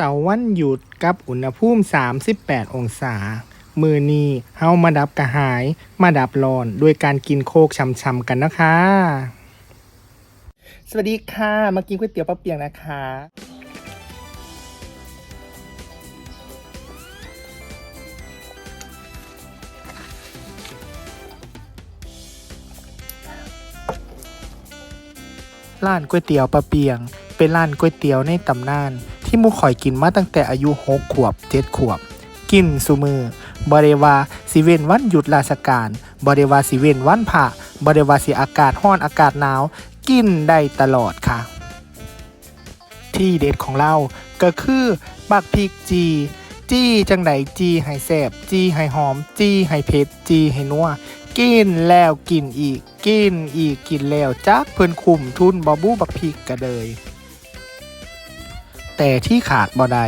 เสาร์วันหยุดกับอุณหภูมิ 38 องศา มือนี้เฮามาดับกระหาย มาดับร้อนด้วยการกินโคกช่ำๆกันนะคะ สวัสดีค่ะ มากินก๋วยเตี๋ยวปลาเปียงนะคะร้านก๋วยเตี๋ยวปลาเปียง เป็นร้านก๋วยเตี๋ยวในตำนาน ที่มูข่อยกินมาตั้งแต่อายุหกขวบเจ็ดขวบ กินสุมือบริวาสิเวนวันหยุดราชการ บริวาสิเวนวันผ่าบริวาสิอากาศห้อนอากาศหนาว กินได้ตลอดค่ะ ที่เด็ดของเราก็คือบักพริกจีจี้จังไดจีให้แซบจีให้หอม จีให้เผ็ดจีให้นัวกินแล้วกินอีก กินอีกกินแล้วจักเพิ่นคุมทุนบอบูบักพริกกะเลย แต่ที่ขาดบ่ได้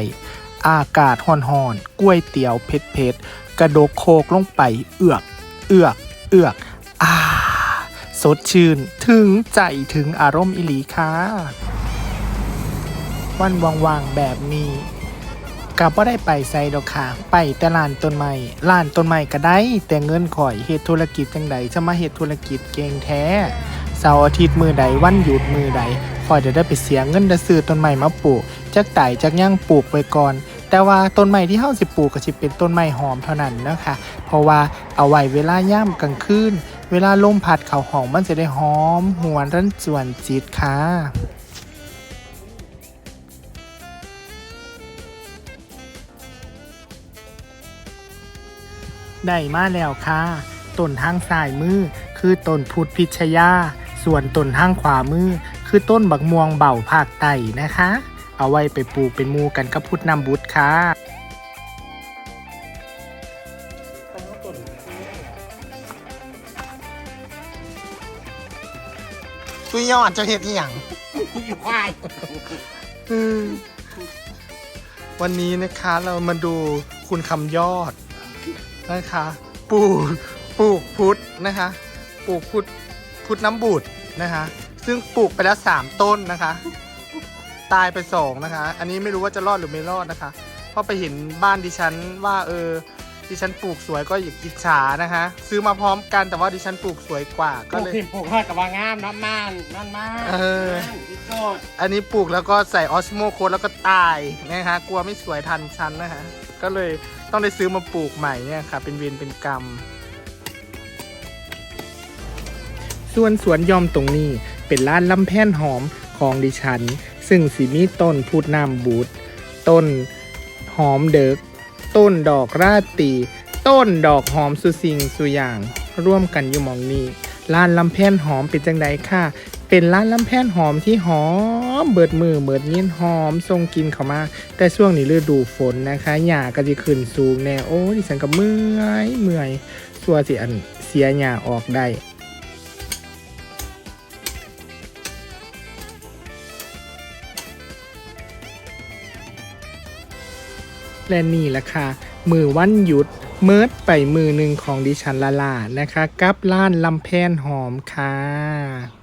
อากาศห่อนๆก๋วยเตี๋ยวเผ็ดๆกระดกโคกลงไปเอือก เอือก เอือกอ่าสดชื่นถึงใจถึงอารมณ์อิหลีค่ะวันว่างๆแบบนี้กับว่าได้ไปไซดอกค่ะไปแต่ร้านต้นไม้ร้านต้นไม้ก็ได้ แต่เงินข่อยเฮ็ดธุรกิจจังใดจะมาเฮ็ดธุรกิจเก่งแท้ เสาร์อาทิตย์มือใดวันหยุดมือใดข่อยจะได้ไปเสียเงินจะซื้อต้นไม้มาปลูกจักไต่จักย่างปลูกไว้ก่อน แต่ว่าต้นไม้ที่เฮาสิปลูกก็สิเป็นต้นไม้หอมเท่านั้นนะคะ เพราะว่าเอาไว้เวลาย่ำกลางคืนเวลาลมพัดเขาหองมันจะได้หอมหวนรันจวนจิตค่ะได้มาแล้วค่ะต้นทางซ้ายมือคือต้นพุทธพิชยา ส่วนต้นทางขวามือคือต้นบักม่วงเบ่าภาคใต้นะคะ เอาไว้ไปปลูกเป็นหมูกันกับพุทธนำบุตรค่ะสุยอดจะเห็ดอหย่างอยู่ควายอืมวันนี้นะคะเรามาดูคุณคำยอดนะคะ ปลูกปลูกพุทธนะคะ ปลูกพุทธ พุทธน้ำบุตรนะคะ ซึ่งปลูกไปแล้วสามต้นนะคะ ตายไปสองนะคะ อันนี้ไม่รู้ว่าจะรอดหรือไม่รอดนะคะ เพราะไปเห็นบ้านดิฉันว่าเออดิฉันปลูกสวยก็อิจฉานะคะ ซื้อมาพร้อมกันแต่ว่าดิฉันปลูกสวยกว่าก็ก็เลเลยยปลูกทอดกับว่างามน้ำมันนั่นมากเออที่โสดอันนี้ปลูกแล้วก็ใส่ออสโมโคดแล้วก็ตายนะคะกลัวไม่สวยทันชั้นนะคะก็เลยต้องได้ซื้อมาปลูกใหม่เนี่ยค่ะ เป็นเวรเป็นกรรม ส่วนสวนยอมตรงนี้เป็นร้านลำแพนหอมของดิฉัน ซึ่งสีมีต้นพูดน้ำบูดต้นหอมเดิก ต้นดอกราตรีต้นดอกหอมสุสิงสุอย่าง ร่วมกันอยู่หมองนี้ร้านลำแพนหอมเป็นจังใดค่ะ เป็นร้านลำแพนหอมที่หอมเบิดมือเบิดยินหอมทรงกินเข้ามา แต่ช่วงนี้ฤดูฝนนะคะหญ้าก็จะขึ้นสูงแน่โอ้ดิฉันก็เมื่อยเมื่อยสัวสิอันเสียหญ้าออกได้ และนี่แหละค่ะ มือวันหยุดเมิดไปมือหนึ่งของดิฉันละล่านะคะ กับล้านลำแพนหอมค่ะ